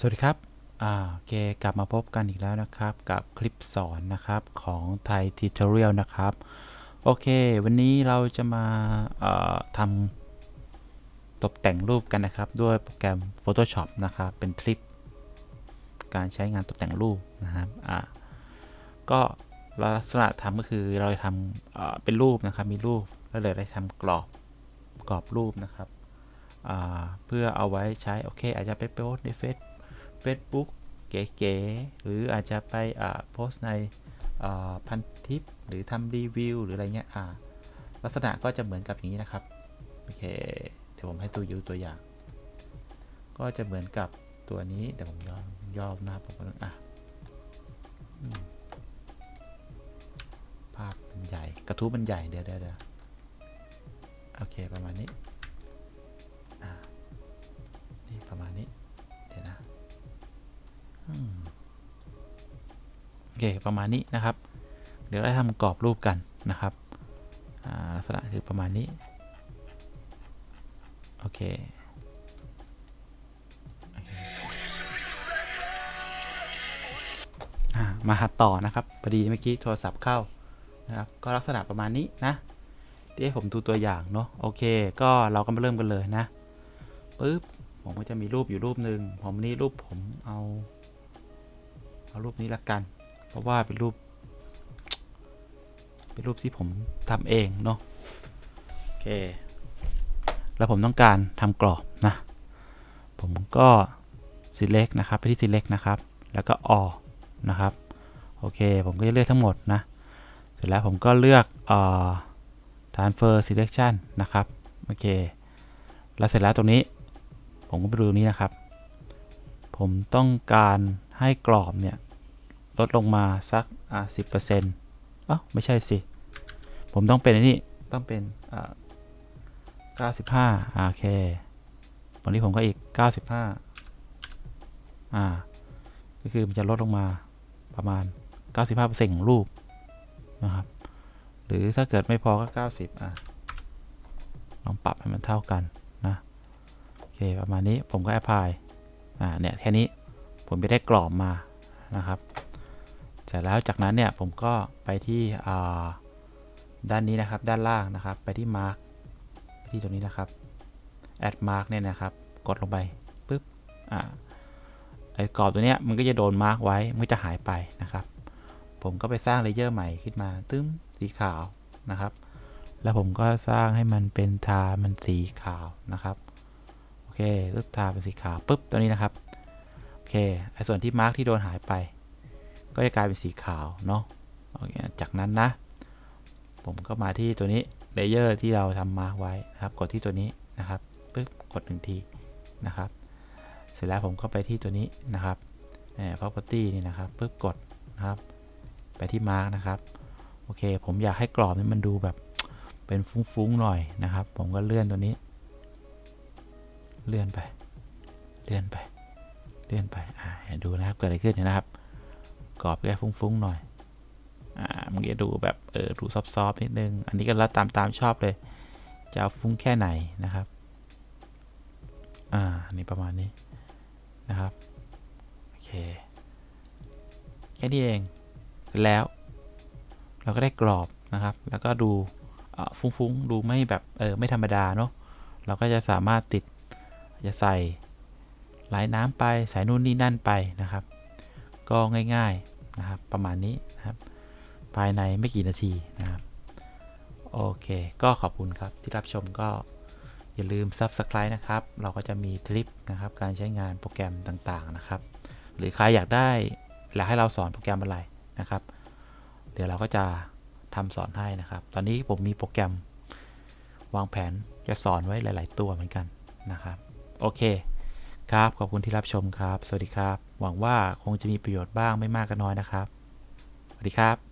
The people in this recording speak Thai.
สวัสดีครับ อ่า โอเค กลับมาพบกันอีกแล้วนะครับ กับคลิปสอนนะครับของไทยทิ t o r i a l นะครับ โอเค วันนี้เราจะมาทำตกแต่งรูปกันนะครับ ด้วยโปรแกรม Photoshop นะครับ เป็นทริป การใช้งานตกแต่งรูปนะครับ อ่า ก็ลักษณะทำก็คือเราจะทำเอ่อเป็นรูปนะครับ มีรูป แล้วเลยได้ทำกรอบ กรอบรูปนะครับ เพื่อเอาไว้ใช้ โอเค อาจจะไปโพสต์ในเฟซ Facebook เก๋ๆหรืออาจจะไปอ่าโพสในอ่าพันทิปหรือทำรีวิวหรืออะไรเงี้ยอ่าลักษณะก็จะเหมือนกับอย่างนี้นะครับ โอเค เดี๋ยวผมให้ตัวยูตัวอย่าง ก็จะเหมือนกับตัวนี้ เดี๋ยวผมย่อย่อหน้าผมก่อนอะภาพมันใหญ่ กระทู้มันใหญ่ เดี๋ยวเดี๋ยวเดี๋ยวโอเค ประมาณนี้ เค ประมาณนี้นะครับ เดี๋ยวเราทำกรอบรูปกันนะครับลักษณะคือประมาณนี้ โอเคมาหัดต่อนะครับพอดีเมื่อกี้โทรศัพท์เข้านะครับก็ลักษณะประมาณนี้นะที่ให้ผมดูตัวอย่างเนาะโอเค ก็เราก็มาเริ่มกันเลยนะปึ๊บผมก็จะมีรูปอยู่รูปหนึ่งผมนี่รูปผมเอา เอารูปนี้ละกัน เพราะว่าเป็นรูป เป็นรูปที่ผมทำเองเนาะโอเค แล้วผมต้องการทำกรอบนะ ผมก็ select นะครับ ไปที่ select นะครับ แล้วก็ all นะครับ โอเค ผมก็จะเลือกทั้งหมดนะ เสร็จแล้วผมก็เลือกเอ่อ transfer selection นะครับ โอเค แล้วเสร็จแล้วตรงนี้ ผมก็ไปดูตรงนี้นะครับ ผมต้องการให้กรอบเนี่ย ลดลงมาสักอ่าสิบเปอร์เซ็นต์อ๋อไม่ใช่สิ ผมต้องเป็นอันนี้ต้องเป็นอ่าเก้าสิบห้าโอเควันนี้ผมก็อีกเก้าสิบห้าอ่า ก็คือมันจะลดลงมาประมาณ95%ของรูปนะครับ หรือถ้าเกิดไม่พอก็90อะลองปรับให้มันเท่ากันนะโอเคประมาณนี้ผมก็แอพพลายอ่าเนี่ยแค่นี้ผมไปได้กรอบมานะครับ เสร็จแล้วจากนั้นเนี่ยผมก็ไปที่ด้านนี้นะครับด้านล่างนะครับ ไปที่ Mark ไปที่ตรงนี้นะครับ Add Mark เนี่ยนะครับ กดลงไปปุ๊บอ่าไอ้กรอบตัวเนี้ยมันก็จะโดนมาร์กไว้มันจะหายไปนะครับ ผมก็ไปสร้างเลเยอร์ใหม่ขึ้นมาตึ้มสีขาวนะครับ แล้วผมก็สร้างให้มันเป็นทามันสีขาวนะครับโอเครูปทาเป็นสีขาวปุ๊บตัวนี้นะครับโอเคไอ้ส่วนที่มาร์กที่โดนหายไป ก็จะกลายเป็นสีขาวเนาะโอเคจากนั้นนะ ผมก็มาที่ตัวนี้เลเยอร์ที่เราทำมาร์กไว้นะครับ กดที่ตัวนี้นะครับปุ๊บกดหนึ่งทีนะครับ เสร็จแล้วผมก็ไปที่ตัวนี้นะครับแหม property นี่นะครับปุ๊บกดนะครับ ไปที่ mark นะครับโอเค ผมอยากให้กรอบนี้มันดูแบบเป็นฟุ้งๆหน่อยนะครับ ผมก็เลื่อนตัวนี้ เลื่อนไป เลื่อนไป เลื่อนไป อ่าดูนะครับ เกิดอะไรขึ้นนะครับ กรอบแค่ฟุ้งๆหน่อยอ่ามันจะดูแบบเออดูซอฟๆนิดนึง อันนี้ก็แล้วตามตามชอบเลย จะฟุ้งแค่ไหนนะครับอ่านี่ประมาณนี้นะครับโอเคแค่นี้เองแล้ว เราก็ได้กรอบนะครับ แล้วก็ดูฟุ้งๆ ดูไม่แบบเออไม่ธรรมดาเนาะเราก็จะสามารถติดจะใส่ลายน้ำไปใส่นู่นนี่นั่นไปนะครับ ก็ง่าย ๆ นะครับ ประมาณนี้นะครับ ภายในไม่กี่นาทีนะครับ โอเค ก็ขอบคุณครับที่รับชมก็อย่าลืม Subscribe นะครับ เราก็จะมีทริปนะครับ การใช้งานโปรแกรมต่างๆนะครับ หรือใครอยากได้อยากให้เราสอนโปรแกรมอะไรนะครับ เดี๋ยวเราก็จะทำสอนให้นะครับ ตอนนี้ผมมีโปรแกรมวางแผนจะสอนไว้หลาย ๆ ตัวเหมือนกันนะครับ โอเค ครับ ขอบคุณที่รับชมครับ สวัสดีครับ หวังว่าคงจะมีประโยชน์บ้างไม่มากก็น้อยนะครับ สวัสดีครับ